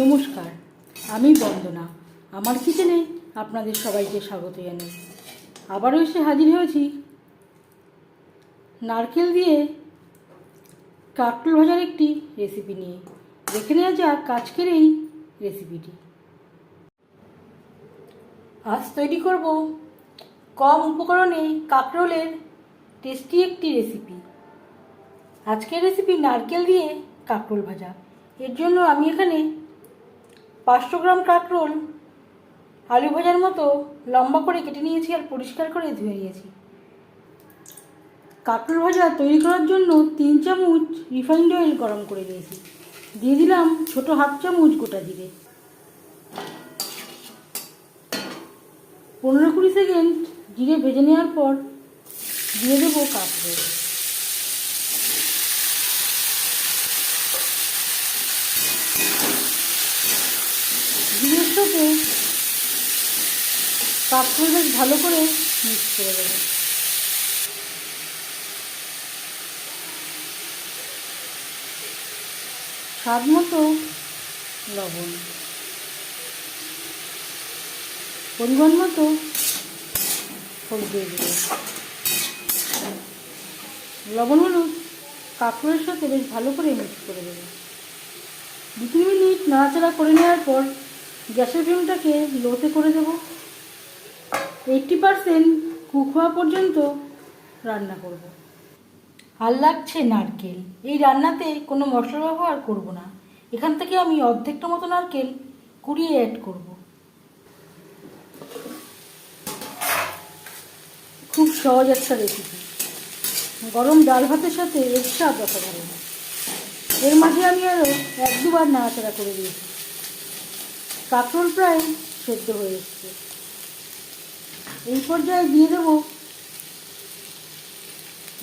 নমস্কার, আমি বন্দনা। আমার কিচেনে আপনাদের সবাইকে স্বাগত জানাই। আবারও এসে হাজির হয়েছি নারকেল দিয়ে কাটল ভাজার একটি রেসিপি নিয়ে। দেখে নেওয়া যাক আজকের এই রেসিপিটি আজ তৈরি করব কম উপকরণে কাকরোলের টেস্টি একটি রেসিপি আজকের রেসিপি নারকেল দিয়ে কাকরোল ভাজা। এর জন্য আমি এখানে পাঁচশো গ্রাম কাঁকরোল, আলু ভাজার মতো লম্বা করে কেটে নিয়েছি আর পরিষ্কার করে ধুয়ে নিয়েছি। কাঁকরোল ভাজা তৈরি করার জন্য তিন চামচ রিফাইন্ড অয়েল গরম করে নিয়েছি। দিয়ে দিলাম ছোট হাফ চামচ গোটা জিরে। পনেরো কুড়ি সেকেন্ড জিরে ভেজে নেওয়ার পর দিয়ে দেবো কাকরোল। সাথে কাকরোল বেশ ভালো করে মিক্স করে দেবো। স্বাদ মতো লবণ। পরিমাণ মতো হলুদ লবণ হলুদ কাঁকড়ের সাথে বেশ ভালো করে মিক্স করে দেবো। দু তিন মিনিট নাড়াচাড়া করে নেওয়ার পর গ্যাসের ফ্লেমটাকে লোতে করে দেব। এইটটি পারসেন্ট কুক হওয়া পর্যন্ত রান্না করব। আর লাগছে নারকেল। এই রান্নাতে কোনো মশলা ব্যবহার করব না। এখান থেকে আমি অর্ধেকটা মতো নারকেল কুড়িয়ে অ্যাড করব। খুব সহজ একটা রেসিপি গরম ডাল ভাতের সাথে এর স্বাদ অসাধারণ। এর মাঝে আমি আরও এক দুবার নাড়াচাড়া করে দিয়েছি। কাঁকরোল প্রায় সেদ্ধ হয়ে এসছে। এই পর্যায়ে দিয়ে দেব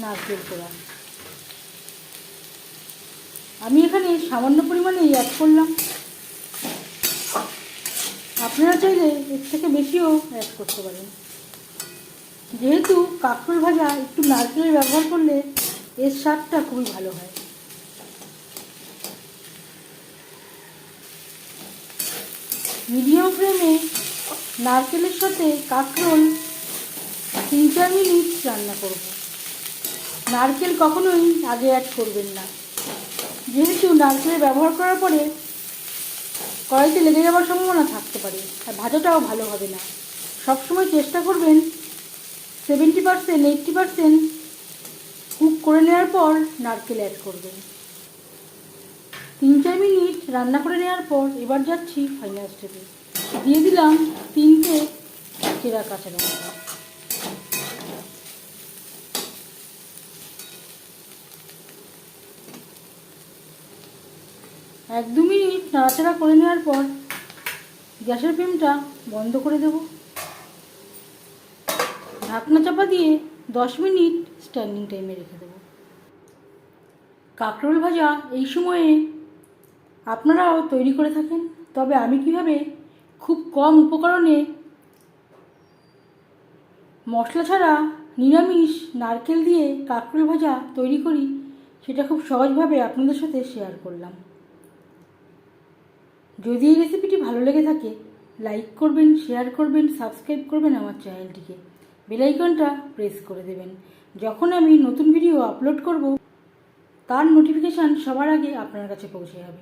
নারকেল কোড়া আমি এখানে সামান্য পরিমাণেই অ্যাড করলাম। আপনারা চাইলে এর থেকে বেশিও অ্যাড করতে পারেন। যেহেতু কাঁকরোল ভাজা একটু নারকেলের ব্যবহার করলে এর স্বাদটা খুবই ভালো হয়। মিডিয়াম ফ্লেমে নারকেলের সাথে কাঁকরোল তিন চার মিনিট রান্না করব। নারকেল কখনোই আগে অ্যাড করবেন না। যেহেতু নারকেলের ব্যবহার করার পরে কড়াইতে লেগে যাওয়ার সম্ভাবনা থাকতে পারে, আর ভাজাটাও ভালো হবে না। সবসময় চেষ্টা করবেন seventy percent eighty percent cook করে নেওয়ার পর নারকেল অ্যাড করবেন। তিন চার মিনিট রান্না করে নেওয়ার পর এবার যাচ্ছি ফাইনাল স্টেপে দিয়ে দিলাম তিনটে চেরা কাঁচা লঙ্কা। এক দু মিনিট নাড়াচাড়া করে নেওয়ার পর গ্যাসের ফ্লেমটা বন্ধ করে দেব। ঢাকনা চাপা দিয়ে দশ মিনিট স্ট্যান্ডিং টাইমে রেখে দেবো। কাঁকরোল ভাজা এই সময়ে আপনারাও তৈরি করে থাকেন। তবে আমি কীভাবে খুব কম উপকরণে মশলা ছাড়া নিরামিষ নারকেল দিয়ে কাঁকরোল ভাজা তৈরি করি, সেটা খুব সহজভাবে আপনাদের সাথে শেয়ার করলাম। যদি এই রেসিপিটি ভালো লেগে থাকে লাইক করবেন শেয়ার করবেন সাবস্ক্রাইব করবেন আমার চ্যানেলটিকে বেলাইকনটা প্রেস করে দেবেন। যখন আমি নতুন ভিডিও আপলোড করব, তার নোটিফিকেশান সবার আগে আপনার কাছে পৌঁছে যাবে।